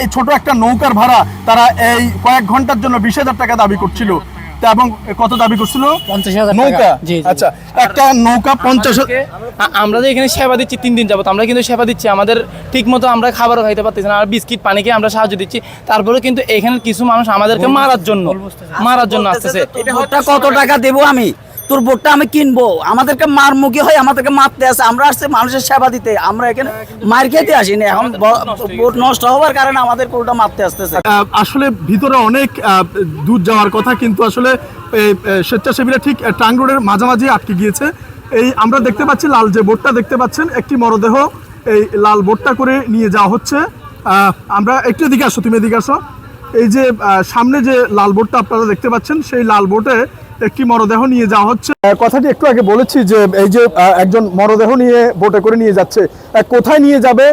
এই ছোট একটা নৌকার ভাড়া তারা এই কয়েক ঘণ্টার জন্য বিশ হাজার টাকা দাবি করছিল। এবং কত দাবি করছিল? পঞ্চাশ হাজার নৌকা। আচ্ছা একটা নৌকা পঞ্চাশ আমরা যে এখানে সেবা দিচ্ছি তিন দিন যাবত আমরা কিন্তু সেবা দিচ্ছি। আমাদের ঠিক মতো আমরা খাবারও খাইতে পারতেছি না আর বিস্কিট পানি খেয়ে আমরা সাহায্য দিচ্ছি। তারপরে কিন্তু এখানে কিছু মানুষ আমাদেরকে মারার জন্য মারার জন্য আসতেছে। কত টাকা দেবো আমি? তোর ভোটটা আমি কিনবো। আমাদেরকে মার মুখী হয় আমাদেরকে মারতে আসে আমরা আসছে মানুষের সেবা দিতে। আমরা এখানে মার খেতে আসিনি। এখন ব- ভোট নষ্ট হওয়ার কারণে আমাদের ওটা মারতে আসতেছে। আসলে ভিতরে অনেক দূর যাওয়ার কথা, কিন্তু আসলে স্বেচ্ছাসেবীরা ঠিক টাং রোডের মাঝামাঝি আটকে গিয়েছে। এই আমরা দেখতে পাচ্ছি লাল যে বোটটা দেখতে পাচ্ছেন, একটি মরদেহ এই লাল বোটটা করে নিয়ে যাওয়া হচ্ছে। আমরা একটু এদিকে আসো, তুমি এদিকে আসো। এই যে সামনে যে লাল বোটটা আপনারা দেখতে পাচ্ছেন, সেই লাল বোটে একটি মরদেহ নিয়ে যাওয়া হচ্ছে। কথাটি একটু আগে বলেছি যে এই যে একজন মরদেহ নিয়ে বোটে করে নিয়ে যাচ্ছে কোথায় নিয়ে যাবে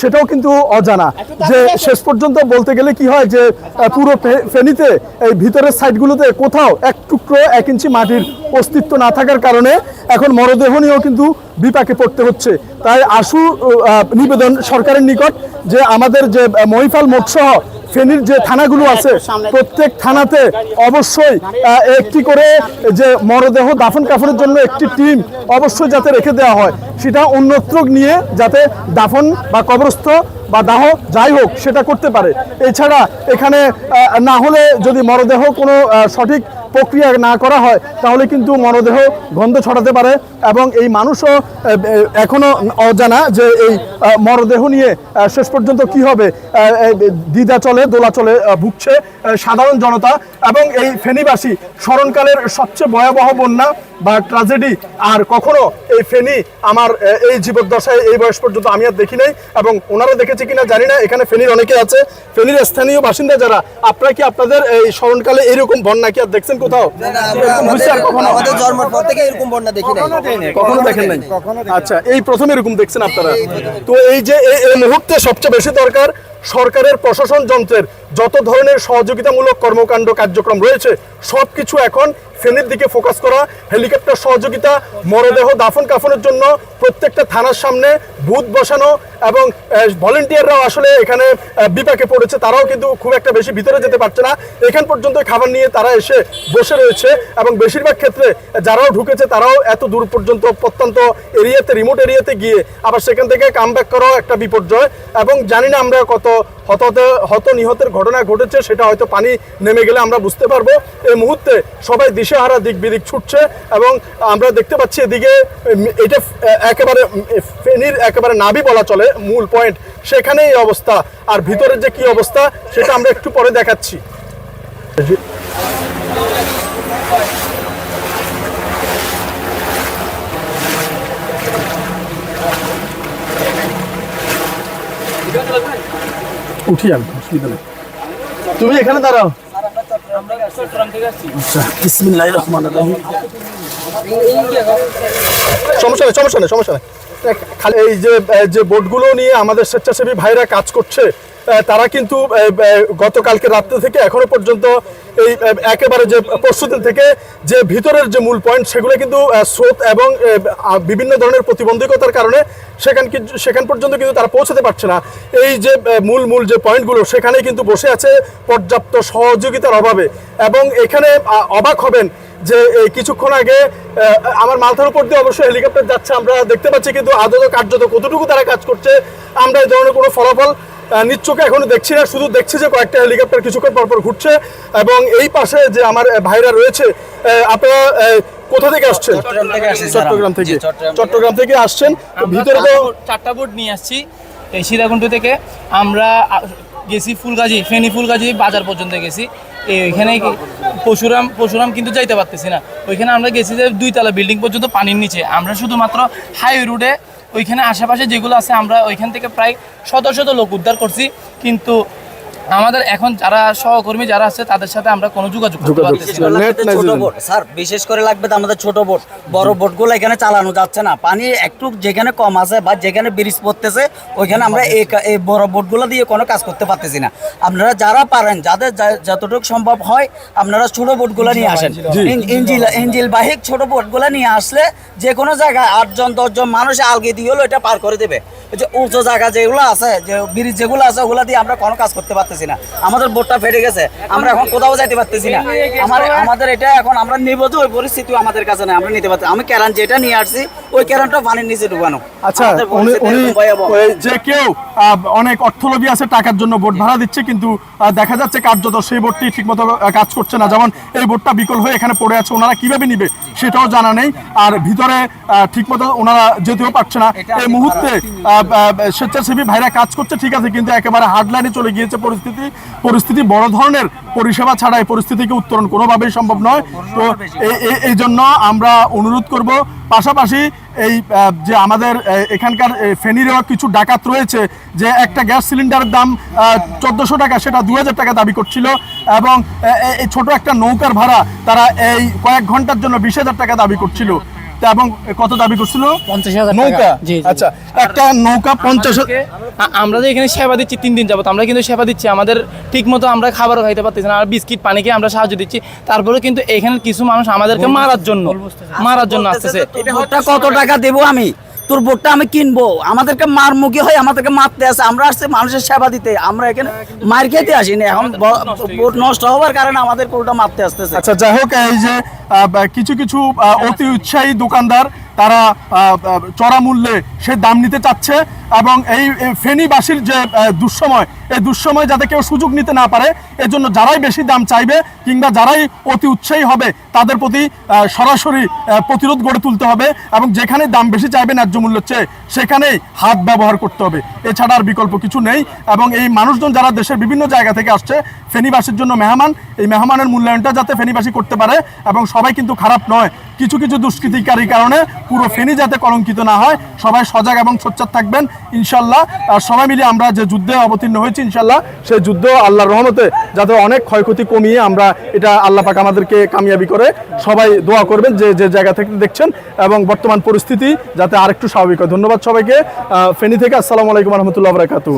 সেটাও কিন্তু অজানা। যে শেষ পর্যন্ত বলতে গেলে কি হয় যে পুরো ফে- ফেনীতে এই ভিতরের সাইডগুলোতে কোথাও এক টুকরো এক ইঞ্চি মাটির অস্তিত্ব না থাকার কারণে এখন মরদেহ নিয়েও কিন্তু বিপাকে পড়তে হচ্ছে। তাই আশু নিবেদন সরকারের নিকট যে আমাদের যে মহিফাল মোটসহ ফেনীর যে থানাগুলো আছে, প্রত্যেক থানাতে অবশ্যই একটি করে যে মরদেহ দাফন কাফনের জন্য একটি টিম অবশ্যই যাতে রেখে দেওয়া হয়। সেটা অন্যত্র নিয়ে যাতে দাফন বা কবরস্থ বা দাহ যাই হোক সেটা করতে পারে। এছাড়া এখানে না হলে যদি মরদেহ কোনো সঠিক প্রক্রিয়া না করা হয় তাহলে কিন্তু মরদেহ গন্ধ ছড়াতে পারে এবং এই মানুষও আহ, অজানা যে এই মরদেহ নিয়ে শেষ পর্যন্ত কি হবে দ্বিধা চলে দোলা চলে ভুগছে সাধারণ জনতা এবং এই ফেনীবাসী স্মরণকালের সবচেয়ে ভয়াবহ বন্যা বা ট্রাজেডি আর কখনো এই ফেনী আমার আহ, এই জীবদ্দশায় এই বয়স পর্যন্ত আমি আর দেখি নাই এবং ওনারা দেখেছে কিনা জানি না। এখানে ফেনীর অনেকে আছে। ফেনীর স্থানীয় বাসিন্দা যারা আপনারা কি আপনাদের এই স্মরণকালে এরকম বন্যা কি আর দেখছেন কোথাও? এরকম হয়েছে আর কখনো? আমাদের জন্মের পর থেকে এরকম বন্যা দেখি নাই। কখনো দেখেন। নাই? আচ্ছা এই প্রথম এরকম দেখছেন আপনারা? তো এই যে এই মুহূর্তে সবচেয়ে বেশি দরকার সরকারের প্রশাসন যন্ত্রের যত ধরনের সহযোগিতামূলক কর্মকাণ্ড কার্যক্রম রয়েছে সব কিছু এখন ফেনীর দিকে ফোকাস করা। হেলিকপ্টার সহযোগিতা, মরদেহ দাফন কাফনের জন্য প্রত্যেকটা থানার সামনে বুথ বসানো এবং ভলেন্টিয়াররাও আসলে এখানে বিপাকে পড়েছে। তারাও কিন্তু খুব একটা বেশি ভিতরে যেতে পারছে না। এখান পর্যন্ত খাবার নিয়ে তারা এসে বসে রয়েছে এবং বেশিরভাগ ক্ষেত্রে যারাও ঢুকেছে তারাও এত দূর পর্যন্ত প্রত্যন্ত এরিয়াতে রিমোট এরিয়াতে গিয়ে আবার সেখান থেকে কাম করাও একটা বিপর্যয়। এবং জানি না আমরা কত হত হত নিহতের ঘটনা ঘটেছে, সেটা হয়তো পানি নেমে গেলে আমরা বুঝতে পারব। এই মুহূর্তে সবাই দিশেহারা দিক বিদিক ছুটছে এবং আমরা দেখতে পাচ্ছি এদিকে এটা একেবারে ফেনির একেবারে নাবি বলা চলে, মূল পয়েন্ট। সেখানে এই অবস্থা। আর ভিতরের যে কি অবস্থা, সেটা আমরা একটু পরে দেখাচ্ছি। উঠি আমি অসুবিধা নেই। তুমি এখানে দাঁড়াও। আচ্ছা সমস্যা নেই সমস্যা নেই সমস্যা নেই। খালি এই যে যে নিয়ে আমাদের স্বেচ্ছাসেবী ভাইরা কাজ করছে তারা কিন্তু গতকালকে রাত্রে থেকে এখনও পর্যন্ত এই একেবারে যে পরশুদিন থেকে যে ভিতরের যে মূল পয়েন্ট, সেগুলো কিন্তু স্রোত এবং বিভিন্ন ধরনের প্রতিবন্ধকতার কারণে সেখান সেখান পর্যন্ত কিন্তু তারা পৌঁছাতে পারছে না। এই যে মূল মূল যে পয়েন্টগুলো সেখানে কিন্তু বসে আছে পর্যাপ্ত সহযোগিতার অভাবে। এবং এখানে অবাক হবেন যে কিছুক্ষণ আগে আমার মাথার উপর দিয়ে অবশ্যই হেলিকপ্টার যাচ্ছে, আমরা দেখতে পাচ্ছি কিন্তু আদত কার্যত কতটুকু তারা কাজ করছে আমরা এই ধরনের কোনো ফলাফল আহ, এখনও দেখছি না শুধু দেখছি যে কয়েকটা হেলিকপ্টার কিছুক্ষণ পরপর ঘুরছে এবং এই পাশে যে আমার ভাইরা রয়েছে আপনারা কোথা থেকে আসছেন? চট্টগ্রাম থেকে চট্টগ্রাম থেকে। আসছেন। ভিতরে তো চারটা বোট নিয়ে আসছি এই সীতাকুণ্ড থেকে। আমরা গেছি ফুলগাজী ফেনী ফুলগাজী বাজার পর্যন্ত গেছি। এই- এখানে পশুরাম পশুরাম কিন্তু যাইতে পারতেছি না। ওইখানে আমরা গেছি যে দুইতলা বিল্ডিং পর্যন্ত পানির নিচে। আমরা শুধুমাত্র হাই রোডে ওইখানে আশেপাশে যেগুলো আছে আমরা ওইখান থেকে প্রায় শত শত লোক উদ্ধার করছি। কিন্তু আমাদের এখন যারা সহকর্মী যারা আছে তাদের সাথে আমরা কোনো যোগাযোগ করতে পারতেছি না। নেট লাগবে নাই ছোট বোট স্যার বিশেষ করে লাগবে তো আমাদের ছোট বোট বড় বোটগুলো এখানে চালানো যাচ্ছে না। পানি একটু যেখানে কম আছে বা যেখানে ব্রিজ পড়তেছে ওইখানে আমরা এই কা- এই বড় বোটগুলো দিয়ে কোনো কাজ করতে পারতেছি না। আপনারা যারা পারেন যাদের যা- যতটুকু সম্ভব হয় আপনারা ছোট বোটগুলো নিয়ে আসেন। ইন- ইঞ্জিল ইঞ্জিল বাহিক ছোট বোটগুলো নিয়ে আসলে যে কোনো জায়গায় আটজন দশজন মানুষ আলগে দিয়ে হলো এটা পার করে দেবে। ওই যে উঁচু জায়গা যেগুলো আছে যে ব্রিজ যেগুলো আছে ওগুলো দিয়ে আমরা কোনো কাজ করতে পারতেছি না। আমাদের বোটটা ফেটে গেছে। আমরা এখন কোথাও যাইতে পারতেছি না। আমার আমাদের এটা এখন আমরা নিব তো ওই পরিস্থিতি আমাদের কাছে নাই আমরা নিতে পারছি আমি ক্যারান যেটা নিয়ে আসছি ওই ক্যারানটা পানির নিচে ঢুকানো। আচ্ছা যে কেউ অনেক অর্থলোভী আছে টাকার জন্য বোট ভাড়া দিচ্ছে কিন্তু দেখা যাচ্ছে কার্যত সেই বোটটি ঠিকমতো কাজ করছে না। যেমন এই বোটটা বিকল হয়ে এখানে পড়ে আছে ওনারা কীভাবে নিবে? সেটাও জানা নেই। আর ভিতরে ঠিক ঠিকমতো ওনারা যেতেও পারছে না। এই মুহূর্তে স্বেচ্ছাসেবী ভাইরা কাজ করছে ঠিক আছে কিন্তু একেবারে হার্ডলাইনে চলে গিয়েছে পরিস্থিতি। পরিস্থিতি বড় ধরনের। পরিষেবা ছাড়া এই পরিস্থিতিকে উত্তরণ কোনোভাবেই সম্ভব নয়। তো এই জন্য আমরা অনুরোধ করব। পাশাপাশি এই যে আমাদের এখানকার ফেনীরও কিছু ডাকাত রয়েছে যে একটা গ্যাস সিলিন্ডারের দাম চোদ্দোশো টাকা, সেটা দু হাজার টাকা দাবি করছিল এবং ছোট একটা নৌকার ভাড়া তারা এই কয়েক ঘণ্টার জন্য বিশ টাকা দাবি করছিল। এবং কত দাবি করছিল? নৌকা? আচ্ছা একটা নৌকা পঞ্চাশ আমরা যে এখানে সেবা দিচ্ছি তিন দিন যাবত আমরা কিন্তু সেবা দিচ্ছি। আমাদের ঠিক মতো আমরা খাবারও খাইতে পারতেছি না আর বিস্কিট পানিকে আমরা সাহায্য দিচ্ছি। তারপরে কিন্তু এখানে কিছু মানুষ আমাদেরকে মারার জন্য মারার জন্য আসতেছে। কত টাকা দেবো আমি? তোর বোটটা আমি কিনবো। আমাদেরকে মার মুখে হয় আমাদেরকে মারতে আসে আমরা আসছে মানুষের সেবা দিতে। আমরা এখানে মার খেতে আসিনি। এখন বোট নষ্ট হওয়ার কারণে আমাদের কোলটা মারতে আসতেছে। আচ্ছা যাই হোক, এই যে কিছু কিছু অতি উৎসাহী দোকানদার, তারা চড়া মূল্যে সে দাম নিতে চাচ্ছে। এবং এই ফেনীবাসীর যে দুঃসময়, এই দুঃসময় যাতে কেউ সুযোগ নিতে না পারে, এজন্য যারাই বেশি দাম চাইবে কিংবা যারাই অতি উৎসাহী হবে, তাদের প্রতি সরাসরি প্রতিরোধ গড়ে তুলতে হবে এবং যেখানে দাম বেশি চাইবে ন্যায্য মূল্যের চেয়ে, সেখানেই হাত ব্যবহার করতে হবে। এছাড়া আর বিকল্প কিছু নেই এবং এই মানুষজন যারা দেশের বিভিন্ন জায়গা থেকে আসছে, ফেনীবাসীর জন্য মেহমান, এই মেহমানের মূল্যায়নটা যাতে ফেনীবাসী করতে পারে এবং সবাই কিন্তু খারাপ নয়। কিছু কিছু দুষ্কৃতিকারীর কারণে পুরো ফেনী যাতে কলঙ্কিত না হয়, সবাই সজাগ এবং সোচ্চার থাকবেন। ইনশাল্লাহ। আর সবাই মিলে আমরা যে যুদ্ধে অবতীর্ণ হয়েছি, ইনশাল্লাহ সেই যুদ্ধ আল্লাহর রহমতে যাতে অনেক ক্ষয়ক্ষতি কমিয়ে আমরা এটা আল্লাহ পাক আমাদেরকে কামিয়াবি করে সবাই দোয়া করবেন যে যে জায়গা থেকে দেখছেন এবং বর্তমান পরিস্থিতি যাতে আরেকটু স্বাভাবিক হয়। ধন্যবাদ সবাইকে। ফেনী থেকে আসসালামু আলাইকুম রহমতুল্লাহ বরাকাতু